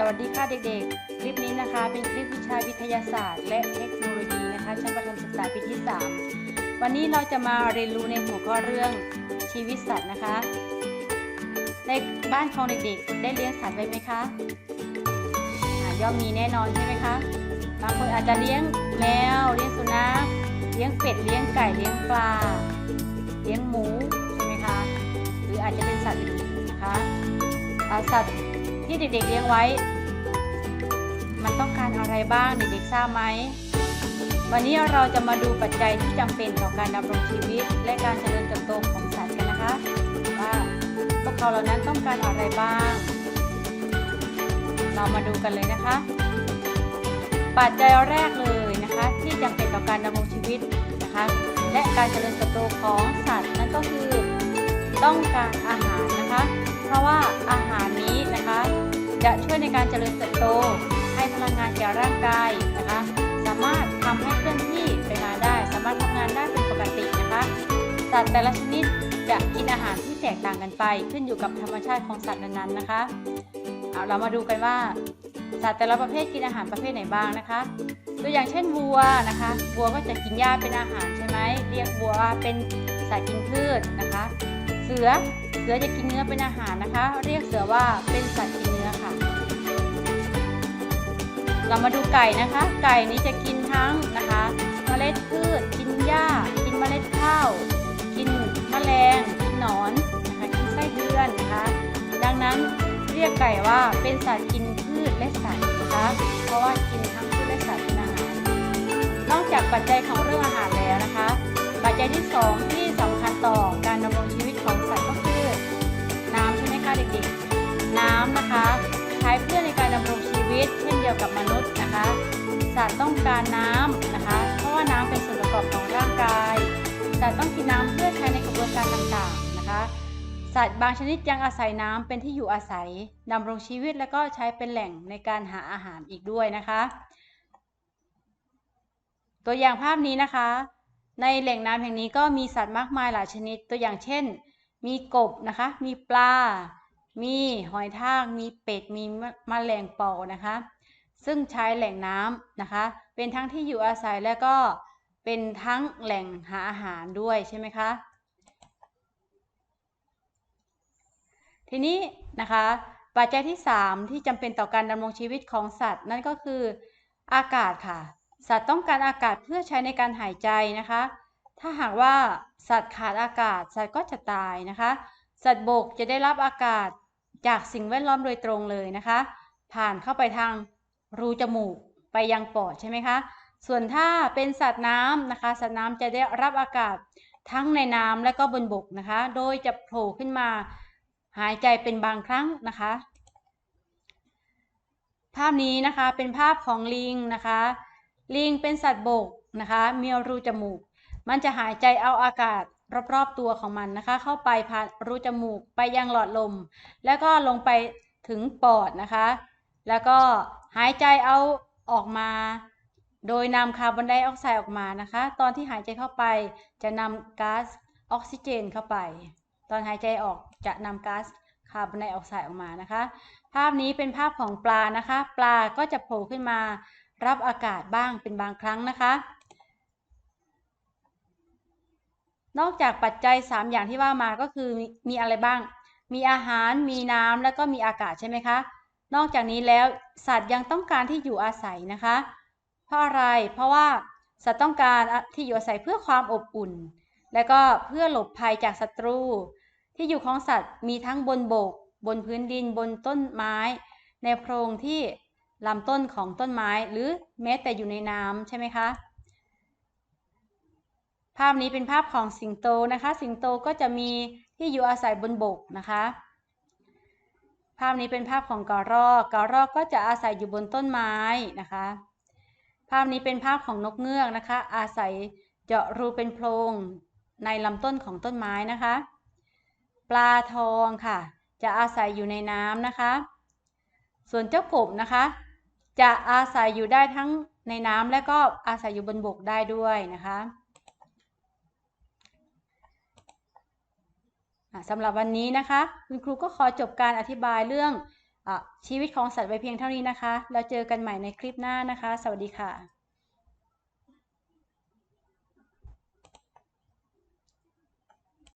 สวัสดีค่ะเด็กๆ คลิปนี้นะคะ เป็นคลิปวิชาวิทยาศาสตร์ และเทคโนโลยีนะคะชั้นประถมศึกษาปีที่ 3 วันนี้เราจะมาเรียนรู้ในหัวข้อเรื่องชีวิตสัตว์นะคะ ในบ้านของเด็กๆ ได้เลี้ยงสัตว์ไว้ไหมคะย่อมมีแน่นอนใช่ไหมคะบางคนอาจจะเลี้ยงแมวเลี้ยงสุนัขเลี้ยงเป็ดเลี้ยงไก่เลี้ยงปลา เลี้ยงหมูใช่ไหมคะหรืออาจจะเป็นสัตว์อื่นนะคะสัตว์ที่เด็กๆเลี้ยงไว้ มันต้องการอะไรบ้างเด็กๆทราบไหม วันนี้เราจะมาดูปัจจัยที่จำเป็นต่อการดำรงชีวิต และการเจริญเติบโตของสัตว์กันนะคะว่าพวกเขาเหล่านั้นต้องการอะไรบ้าง เรามาดูกันเลยนะคะ ปัจจัยแรกเลยนะคะ ที่จำเป็นต่อการดำรงชีวิตนะคะ และการเจริญเติบโตของสัตว์นั่นก็คือต้องการอาหารนะคะ เพราะว่าอาหารนี้นะคะ จะช่วยในการเจริญเติบโต ให้พลังงานแก่ร่างกายนะคะ สามารถทำให้เคลื่อนที่ไปมาได้ สามารถทำงานได้เป็นปกตินะคะสัตว์แต่ละชนิดจะกินอาหารที่แตกต่างกันไป ขึ้นอยู่กับธรรมชาติของสัตว์นั้นๆนะคะเอาเรามาดูกันว่า สัตว์แต่ละประเภทกินอาหารประเภทไหนบ้างนะคะ ตัวอย่างเช่นวัวนะคะวัวก็จะกินหญ้าเป็นอาหารใช่ไหมเรียกวัวว่าเป็นสัตว์กินพืชนะคะ เสือเสือจะกินเนื้อเป็นอาหารนะคะ เรียกเสือว่าเป็นสัตว์กินเนื้อค่ะ เรามาดูไก่นะคะ ไก่นี้จะกินทั้งนะคะเมล็ดพืช กินหญ้า กินเมล็ดข้าว กินแมลง กินหนอนนะคะกินไส้เดือนนะคะ ดังนั้นเรียกไก่ว่าเป็นสัตว์กินพืชและสัตว์นะคะ เพราะว่ากินทั้งพืชและสัตว์เป็นอาหาร นอกจากปัจจัยของเรื่องอาหารแล้วนะคะ ปัจจัยที่สองที่สำคัญต่อการดำรงชีวิตของสัตว์ก็คือ น้ำใช่ไหมคะเด็กๆ น้ำนะคะ ใช้เพื่อ วิต เช่นเดียวกับมนุษย์นะคะ สัตว์ต้องการน้ำนะคะ เพราะว่าน้ำเป็นส่วนประกอบของร่างกาย สัตว์ต้องกินน้ำเพื่อใช้ในกระบวนการต่างๆนะคะ สัตว์บางชนิดยังอาศัยน้ำเป็นที่อยู่อาศัยดำรงชีวิตและก็ใช้เป็นแหล่งในการหาอาหารอีกด้วยนะคะ ตัวอย่างภาพนี้นะคะ ในแหล่งน้ำแห่งนี้ก็มีสัตว์มากมายหลายชนิด ตัวอย่างเช่น มีกบนะคะ มีปลา มีหอยทากมีเป็ดมีมแมลงปอนะคะ ซึ่งใช้แหล่งน้ำนะคะ เป็นทั้งที่อยู่อาศัยและก็เป็นทั้งแหล่งหาอาหารด้วยใช่ไหมคะทีนี้นะคะปัจจัยที่ 3 ที่จำเป็นต่อการดำรงชีวิตของสัตว์ นั่นก็คืออากาศค่ะ สัตว์ต้องการอากาศเพื่อใช้ในการหายใจนะคะ ถ้าหากว่าสัตว์ขาดอากาศ สัตว์ก็จะตายนะคะ สัตว์บกจะได้รับอากาศ จากสิ่งแวดล้อมโดยตรงเลยนะคะ ผ่านเข้าไปทางรูจมูกไปยังปอดใช่ไหมคะ ส่วนถ้าเป็นสัตว์น้ำนะคะ สัตว์น้ำจะได้รับอากาศทั้งในน้ำและก็บนบกนะคะ โดยจะโผล่ขึ้นมาหายใจเป็นบางครั้งนะคะ ภาพนี้นะคะเป็นภาพของลิงนะคะ ลิงเป็นสัตว์บกนะคะมีรูจมูก มันจะหายใจเอาอากาศ รอบๆตัวของมันนะคะ เข้าไปผ่านรูจมูกไปยังหลอดลม แล้วก็ลงไปถึงปอดนะคะ แล้วก็หายใจเอาออกมา โดยนำคาร์บอนไดออกไซด์ออกมานะคะ ตอนที่หายใจเข้าไปจะนำก๊าซออกซิเจนเข้าไป ตอนหายใจออกจะนำก๊าซคาร์บอนไดออกไซด์ออกมานะคะ ภาพนี้เป็นภาพของปลานะคะ ปลาก็จะโผล่ขึ้นมารับอากาศบ้างเป็นบางครั้งนะคะ นอกจากปัจจัย 3 อย่างที่ว่ามาก็คือมีมีอะไรบ้าง มีอาหาร มีน้ำแล้วก็มีอากาศใช่ไหมคะ นอกจากนี้แล้วสัตว์ยังต้องการที่อยู่อาศัยนะคะ เพราะอะไร เพราะว่าสัตว์ต้องการที่อยู่อาศัยเพื่อความอบอุ่น และก็เพื่อหลบภัยจากศัตรู ที่อยู่ของสัตว์มีทั้งบนบก บนพื้นดิน บนต้นไม้ ในโพรงที่ลำต้นของต้นไม้ หรือแม้แต่อยู่ในน้ำใช่ไหมคะ ภาพนี้เป็นภาพของสิงโตนะคะ สิงโตก็จะมีที่อยู่อาศัยบนบกนะคะ ภาพนี้เป็นภาพของกระรอกกระรอกก็จะอาศัยอยู่บนต้นไม้นะคะ ภาพนี้เป็นภาพของนกเงือกนะคะ อาศัยเจาะรูเป็นโพรงในลำต้นของต้นไม้นะคะ ปลาทองค่ะ จะอาศัยอยู่ในน้ำนะคะ ส่วนเจ้ากบนะคะ จะอาศัยอยู่ได้ทั้งในน้ำและก็อาศัยอยู่บนบกได้ด้วยนะคะ สำหรับวันนี้นะคะ คุณครูก็ขอจบการอธิบายเรื่องอชีวิตของสัตว์ไว้เพียงเท่านี้นะคะ แล้วเจอกันใหม่ในคลิปหน้านะคะ สวัสดีค่ะ